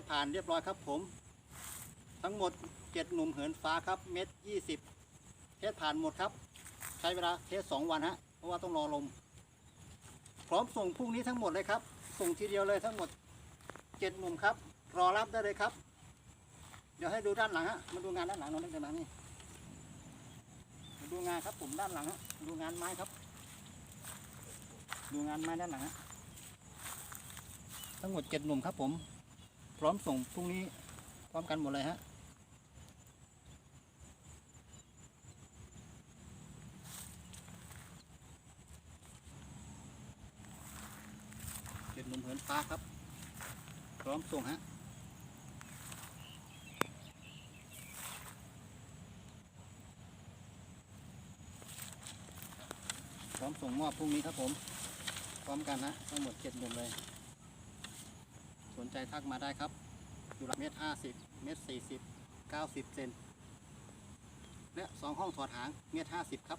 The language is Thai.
สผ่านเรียบร้อยครับผม ทั้งหมดเจ็ดหนุ่มเหินฟ้าครับเม็ดยี่สิบเทสผ่านหมดครับ ใช้เวลาเทสสองวันฮะเพราะว่าต้องรอลม พร้อมส่งพรุ่งนี้ทั้งหมดเลยครับ ส่งทีเดียวเลยทั้งหมดเจ็ดหนุ่มครับ รอรับได้เลยครับ เดี๋ยวให้ดูด้านหลังฮะมาดูงานด้านหลังน้องเล็กเดินมานี่มาดูงานครับผมด้านหลังฮะดูงานไม้ครับ ดูงานไม้ด้านหลังฮะทั้งหมดเจ็ดหนุ่มครับผม พร้อมส่งพรุ่งนี้พร้อมกันหมดเลยฮะเจ็ดหนุ่มเหินฟ้าครับ พร้อมส่งฮะพร้อมส่งมอบพรุ่งนี้ครับผม พร้อมกันนะทั้งหมดเจ็ดหนุ่มเลย ใจทักมาได้ครับอยู่หลักเมตรห้าสิบเมตรสี่สิบเก้าสิบเซนและสองห้องถอดหางเมตรห้าสิบครับ